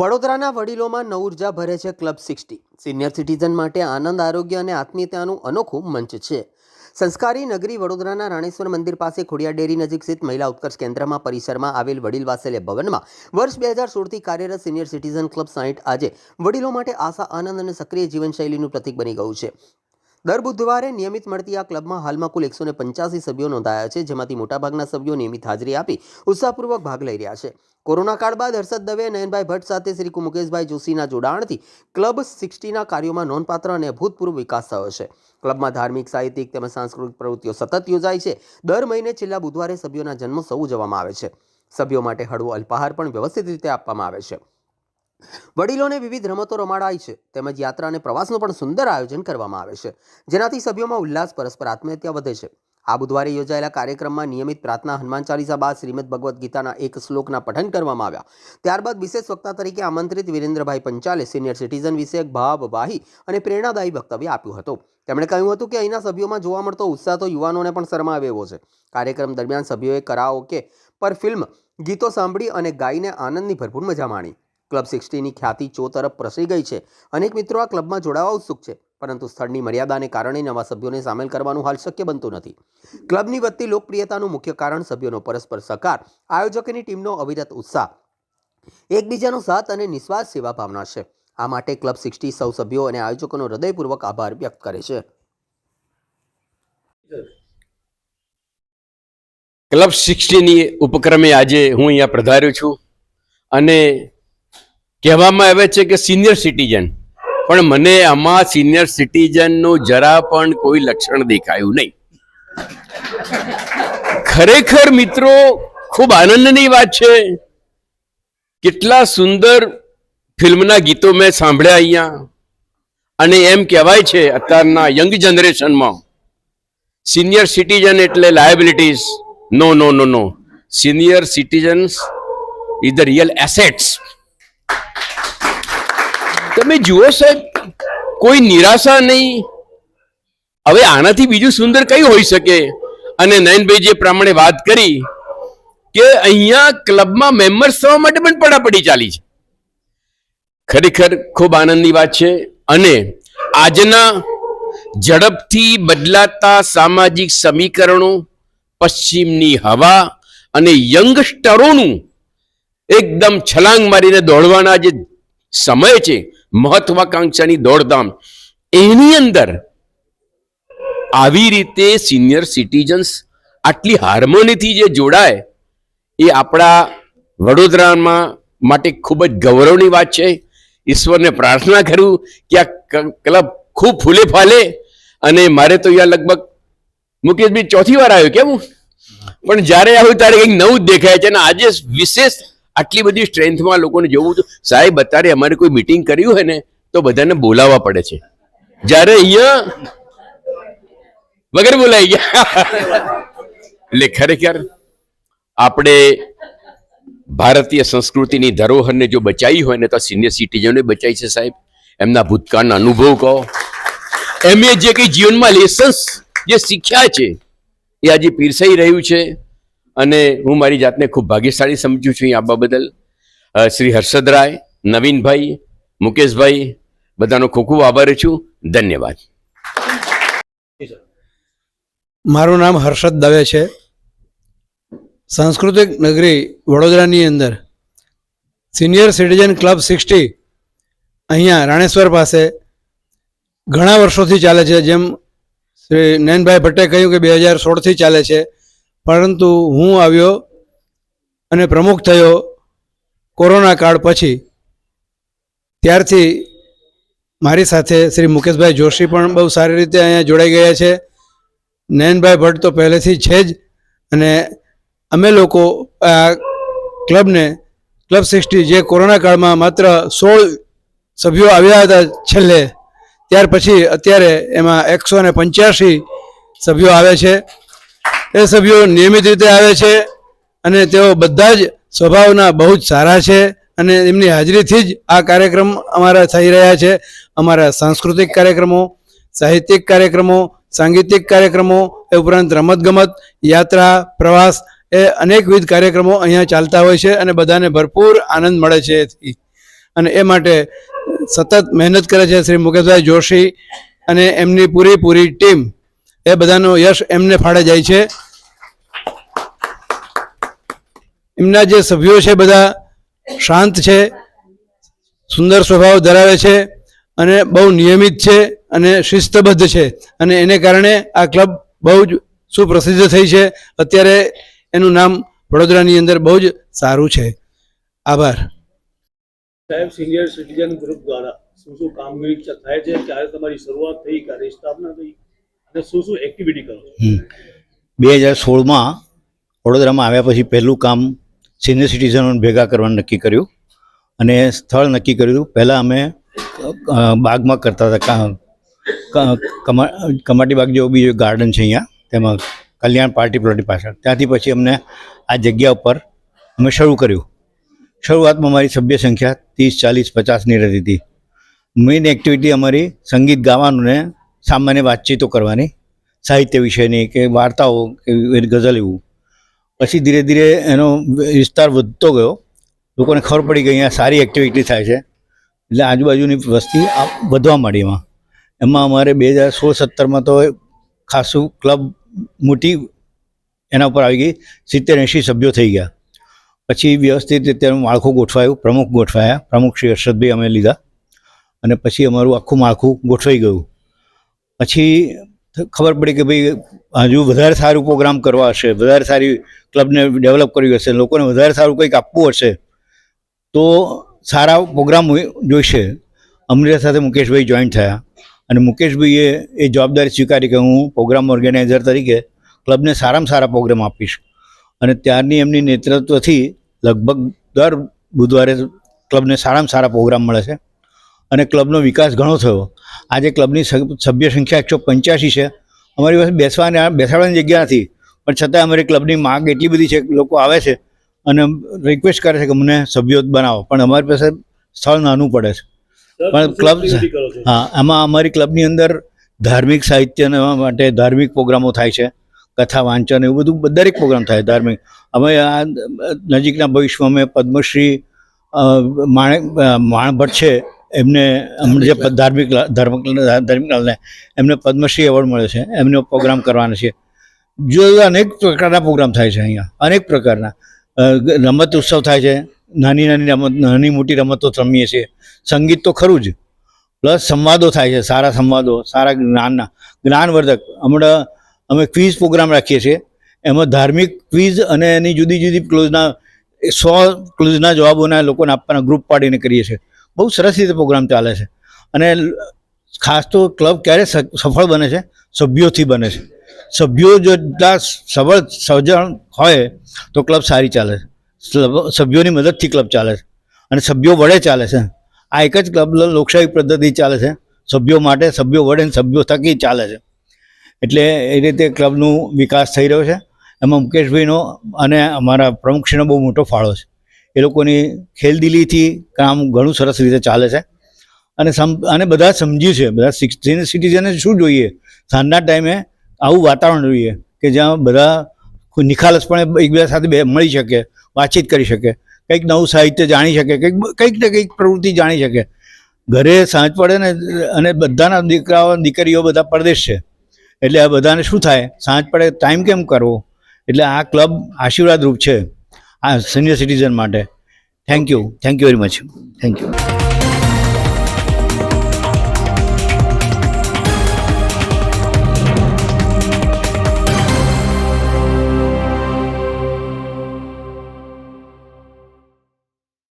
વડોદરાના વડીલોમાં નવઉર્જા ભરે છે ક્લબ સિક્સટી. સિનિયર સિટીઝન માટે આનંદ, આરોગ્ય અને આત્મીયતાનું અનોખું મંચ છે. સંસ્કારી નગરી વડોદરાના રાણેશ્વર મંદિર પાસે ખોડિયા ડેરી નજીક સ્થિત મહિલા ઉત્કર્ષ કેન્દ્રમાં પરિસરમાં આવેલ વડીલ વાત્સલ્ય ભવનમાં વર્ષ બે હજાર સોળથી કાર્યરત સિનિયર સિટીઝન ક્લબ સાઈઠ આજે વડીલો માટે આશા, આનંદ અને સક્રિય જીવનશૈલીનું પ્રતીક બની ગયું છે. દર બુધવારે નિયમિત મળતી આ ક્લબમાં હાલમાં કુલ એકસો પંચ્યાસી સભ્યો નોંધાયા છે, જેમાંથી મોટાભાગના સભ્યો નિયમિત હાજરી આપી ઉત્સાહપૂર્વક ભાગ લઈ રહ્યા છે. કોરોના કાળ બાદ હર્ષદ દવે, નયનભાઈ ભટ્ટ સાથે શ્રી મુકેશભાઈ જોશીના જોડાણથી ક્લબ સિક્સટીના કાર્યોમાં નોંધપાત્ર અને અભૂતપૂર્વ વિકાસ થયો છે. ક્લબમાં ધાર્મિક, સાહિત્યિક તેમજ સાંસ્કૃતિક પ્રવૃત્તિઓ સતત યોજાય છે. દર મહિને છેલ્લા બુધવારે સભ્યોના જન્મોત્સવ ઉજવવામાં આવે છે. સભ્યો માટે હળવો અલ્પાહાર પણ વ્યવસ્થિત રીતે આપવામાં આવે છે. વડીલોને વિવિધ રમતો રમાડાય છે, તેમજ યાત્રા અને પ્રવાસનું પણ સુંદર આયોજન કરવામાં આવે છે. જેનાથી સભ્યોમાં ઉલ્લાસ, પરસ્પર આત્મહત્યા વધે છે. આ બુધવારે યોજાયેલા કાર્યક્રમમાં નિયમિત પ્રાર્થના, હનુમાન ચાલીસા બાદ શ્રીમદ ભગવદ્ ગીતાના એક શ્લોકના પઠન કરવામાં આવ્યા. ત્યારબાદ વિશેષ વક્તા તરીકે આમંત્રિત વિરેન્દ્રભાઈ પંચાલે સિનિયર સિટીઝન વિષયક ભાવવાહી અને પ્રેરણાદાયી વક્તવ્ય આપ્યું હતું. તેમણે કહ્યું હતું કે અહીંના સભ્યોમાં જોવા મળતો ઉત્સાહ તો યુવાનોને પણ શરમાવે એવો છે. કાર્યક્રમ દરમિયાન સભ્યોએ કરાઓકે પર ફિલ્મ, ગીતો સાંભળી અને ગાઈને આનંદની ભરપૂર મજા માણી. ક્લબ સિક્સટીની ખ્યાતિ ચો તરફ પ્રસરી ગઈ છે. અનેક મિત્રો આ ક્લબમાં જોડાવા ઉત્સુક છે, પરંતુ સ્થળની મર્યાદાને કારણે નવા સભ્યોને સામેલ કરવાનું હાલ શક્ય બનતું નથી. ક્લબની વધતી લોકપ્રિયતાનું મુખ્ય કારણ સભ્યોનો પરસ્પર સહકાર, આયોજકની ટીમનો અવિરત ઉત્સાહ, એકબીજાનો સાથ અને નિસ્વાર્થ સેવા ભાવના છે. આ માટે ક્લબ સિક્સટી સૌ સભ્યો અને આયોજકોનો હૃદયપૂર્વક આભાર વ્યક્ત કરે છે. ક્લબ સિક્સટીની ઉપક્રમે આજે હું અહીંયા પધાર્યો છું અને કહેવામાં આવે છે કે સિનિયર સિટીઝન પણ મને આમાં સિનિયર સિટીઝનનું જરા પણ કોઈ લક્ષણ દેખાયું નહીં. ખરેખર મિત્રો, ખૂબ આનંદની વાત છે. કેટલા સુંદર ફિલ્મના ગીતો મેં સાંભળ્યા અહીંયા. અને એમ કહેવાય છે, અત્યારના યંગ જનરેશનમાં સિનિયર સિટીઝન એટલે liabilities no no no no senior citizens is the real assets તમે જુઓ સાહેબ, કોઈ નિરાશા નહીં. હવે આનાથી બીજું સુંદર કઈ હોઈ શકે? અને નયનભાઈ જે પ્રમાણે વાત કરી કે અહીંયા ક્લબમાં મેમ્બર્સ થવા માટે પણ પડાપડી ચાલી છે. ખરેખર ખૂબ આનંદની વાત છે. અને આજના ઝડપથી બદલાતા સામાજિક સમીકરણો, પશ્ચિમની હવા અને યંગસ્ટરોનું એકદમ છલાંગ મારીને દોડવાના જે સમય છે મહત્વાકાંક્ષાની દોડધામ. એની અંદર આવી રીતે સિનિયર સિટીઝન્સ આટલી હાર્મોનીથી જે જોડાય, એ આપણા વડોદરામાં માટે ખૂબ જ ગૌરવની વાત છે. ઈશ્વરને પ્રાર્થના કરું કે આ ક્લબ ખૂબ ફૂલે ફાલે અને મારે તો અહીંયા લગભગ મુકેશભાઈ ચોથી વાર આવ્યો કેવું પણ જ્યારે આવ્યું ત્યારે કંઈક નવું જ દેખાય છે અને આજે વિશેષ આટલી બધી સ્ટ્રેન્થમાં લોકોને જોવું હતું સાહેબ, અત્યારે અમારે કોઈ મીટિંગ કર્યું હોય ને, તો બધાને બોલાવવા પડે છે. જ્યારે અહીંયા વગર બોલાઈ ગયા. એટલે ખરેખર આપણે ભારતીય સંસ્કૃતિની ધરોહરને જો બચાવી હોય ને, તો સિનિયર સિટીઝનોએ બચાવી છે, સાહેબ. એમના ભૂતકાળના અનુભવ કહો. એમે જે કંઈ જીવનમાં લેસન્સ જે શીખ્યા છે, એ આજે પીરસાઈ રહ્યું છે. અને હું મારી જાતને ખૂબ ભાગ્યશાળી સમજું છું આ બદલ શ્રી હર્ષદ રાય નવીનભાઈ, મુકેશભાઈ, બધાનો ખૂબ ખૂબ આભારી છું. ધન્યવાદ. મારું નામ હર્ષદ દવે છે. સાંસ્કૃતિક નગરી વડોદરાની અંદર સિનિયર સિટીઝન ક્લબ સિક્સટી અહીંયા રાણેશ્વર પાસે ઘણા વર્ષોથી ચાલે છે. જેમ શ્રી નયનભાઈ ભટ્ટે કહ્યું કે બે હજાર સોળથી ચાલે છે. પરંતુ હું આવ્યો અને પ્રમુખ થયો કોરોના કાળ પછી. ત્યારથી મારી સાથે શ્રી મુકેશભાઈ જોશી પણ બહુ સારી રીતે અહીંયા જોડાઈ ગયા છે. નયનભાઈ ભટ્ટ તો પહેલેથી છે જ અને અમે લોકો આ ક્લબને, ક્લબ સિક્સટી જે કોરોના કાળમાં માત્ર સોળ સભ્યો આવ્યા હતા છેલ્લે, ત્યાર પછી અત્યારે એમાં એકસો ને પંચ્યાસી સભ્યો આવે છે. એ સભ્યો નિયમિત રીતે આવે છે અને તેઓ બધા જ સ્વભાવના બહુ જ સારા છે અને એમની હાજરીથી જ આ કાર્યક્રમ અમારા થઈ રહ્યા છે. અમારા સાંસ્કૃતિક કાર્યક્રમો, સાહિત્યિક કાર્યક્રમો, સાંગીતિક કાર્યક્રમો, એ ઉપરાંત રમતગમત, યાત્રા, પ્રવાસ એ અનેકવિધ કાર્યક્રમો અહીંયા ચાલતા હોય છે અને બધાને ભરપૂર આનંદ મળે છે અને એ માટે સતત મહેનત કરે છે શ્રી મુકેશભાઈ જોશી અને એમની પૂરેપૂરી ટીમ. એ બધાનો યશ એમને ફાળે જાય છે. એમના જે સભ્યો છે બધા શાંત છે, સુંદર સ્વભાવ ધરાવે છે અને બહુ નિયમિત છે અને શિસ્તબદ્ધ છે. અને એને કારણે આ ક્લબ બહુ જ સુપ્રસિદ્ધ થઈ છે. અત્યારે એનું નામ વડોદરાની અંદર બહુ જ સારું છે. આભાર. સિટીઝન ગ્રુપ દ્વારા શું શું કામગીરી થાય છે? ક્યારે તમારી શરૂઆત થઈ? ક્યારે સ્થાપના થઈ? અને શું શું એક્ટિવિટી કરો બે હજાર સોળમાં વડોદરામાં આવ્યા પછી પહેલું કામ સિનિયર સિટીઝનોને ભેગા કરવાનું નક્કી કર્યું. અને સ્થળ નક્કી કર્યું. પહેલાં અમે બાગમાં કરતા હતા. કમા- કમાટી બાગ જેવું બીજું ગાર્ડન છે અહીંયા. તેમાં કલ્યાણ પાર્ટી પ્લોટની પાછળ. ત્યાંથી પછી અમને આ જગ્યા ઉપર અમે શરૂ કર્યું. શરૂઆતમાં અમારી સભ્ય સંખ્યા ત્રીસ, ચાલીસ, પચાસની રહેતી હતી. મેઇન એક્ટિવિટી અમારી સંગીત ગાવાનું ને સામાન્ય વાતચીતો કરવાની, સાહિત્ય વિષયની કે વાર્તાઓ, કે ગઝલ એવું. પછી ધીરે ધીરે એનો વિસ્તાર વધતો ગયો. લોકોને ખબર પડી કે અહીંયા સારી એક્ટિવિટી થાય છે. એટલે આજુબાજુની વસ્તી વધવા માંડી એમાં. એમાં અમારે બે હજાર સોળ સત્તરમાં તો ખાસું ક્લબ મોટી એના ઉપર આવી ગઈ. સિત્તેર એંશી સભ્યો થઈ ગયા. પછી વ્યવસ્થિત રીતે માળખું ગોઠવાયું, પ્રમુખ ગોઠવાયા. પ્રમુખ શ્રી હર્ષદભાઈ અમે લીધા. અને પછી અમારું આખું માળખું ગોઠવાઈ ગયું. પછી ખબર પડી કે ભાઈ, હજુ વધારે સારું પ્રોગ્રામ કરવા હશે, વધારે સારી ક્લબને ડેવલપ કરવી હશે, લોકોને વધારે સારું કંઈક આપવું હશે, તો સારા પ્રોગ્રામ જોઈશે. અમરેલા સાથે મુકેશભાઈ જોઈન્ટ થયા અને મુકેશભાઈએ એ જવાબદારી સ્વીકારી કે હું પ્રોગ્રામ ઓર્ગેનાઇઝર તરીકે ક્લબને સારામાં સારા પ્રોગ્રામ આપીશ. અને ત્યારની એમની નેતૃત્વથી લગભગ દર બુધવારે ક્લબને સારામાં સારા પ્રોગ્રામ મળે છે. અને ક્લબનો વિકાસ ઘણો થયો. આજે ક્લબની સભ્ય સંખ્યા એકસો પંચ્યાસી છે. અમારી પાસે બેસવાની બેસાડવાની જગ્યા નથી. પણ છતાં અમારી ક્લબની માગ એટલી બધી છે લોકો આવે છે અને રિક્વેસ્ટ કરે છે કે મને સભ્યો બનાવો. પણ અમારી પાસે સ્થળ નાનું પડે છે. પણ છો? હા આમાં અમારી ક્લબની અંદર ધાર્મિક સાહિત્યના માટે ધાર્મિક પ્રોગ્રામો થાય છે. કથા વાંચન એવું બધું દરેક પ્રોગ્રામ થાય ધાર્મિક. અમે આ નજીકના ભવિષ્યમાં અમે પદ્મશ્રી અ, માણેક માણભટ્ટ છે. એમને અમને જે ધાર્મિક લા- ધાર્મિક ધાર્મિક એમને પદ્મશ્રી એવોર્ડ મળ્યો છે. એમનો પ્રોગ્રામ કરવાનો છે. જુદા જુદા અનેક પ્રકારના પ્રોગ્રામ થાય છે અહીંયા. અનેક પ્રકારના. રમત ઉત્સવ થાય છે. નાની નાની રમત નાની મોટી રમતો રમીએ છીએ. સંગીત તો ખરું જ. પ્લસ સંવાદો થાય છે. સારા સંવાદો સારા જ્ઞાનના જ્ઞાનવર્ધક. હમણાં અમે ક્વિઝ પ્રોગ્રામ રાખીએ છીએ. એમાં ધાર્મિક ક્વિઝ અને એની જુદી જુદી ક્લોઝના સો ક્લોઝના જવાબોના લોકોને આપવાના ગ્રુપ પાડીને કરીએ છીએ. બહુ સરસ રીતે પ્રોગ્રામ ચાલે છે. અને ખાસ તો ક્લબ ક્યારે સફળ બને છે? સભ્યોથી બને છે. સભ્યો જો એટલા સબળ સજળ હોય તો ક્લબ સારી ચાલે છે. સભ્યોની મદદથી ક્લબ ચાલે છે. અને સભ્યો વડે ચાલે છે. આ એક જ ક્લબ લોકશાહી પદ્ધતિ ચાલે છે. સભ્યો માટે સભ્યો વડે સભ્યો થકી ચાલે છે. એટલે એ રીતે ક્લબનું વિકાસ થઈ રહ્યો છે. એમાં મુકેશભાઈનો અને અમારા પ્રમુખશ્રીનો બહુ મોટો ફાળો છે. એ લોકોની ખેલદિલીથી કામ ઘણું સરસ રીતે ચાલે છે. અને સમ, અને બધા સમજ્યું છે, બધા સિક્સટીન સિટીઝને શું જોઈએ? સાંજના ટાઈમે આવું વાતાવરણ જોઈએ કે જ્યાં બધા નિખાલસપણે એકબીજા સાથે બે, મળી શકે, વાતચીત કરી શકે, કંઈક નવું સાહિત્ય જાણી શકે, કંઈક કંઈક ને કંઈક પ્રવૃત્તિ જાણી શકે. ઘરે સાંજ પડે ને, અને બધાના દીકરાઓ, દીકરીઓ બધા પરદેશ છે. એટલે આ બધાને શું થાય? સાંજ પડે ટાઈમ કેમ કરવો? એટલે આ ક્લબ આશીર્વાદરૂપ છે. આ સિનિયર સિટીઝન માટે. Thank you thank you very much thank you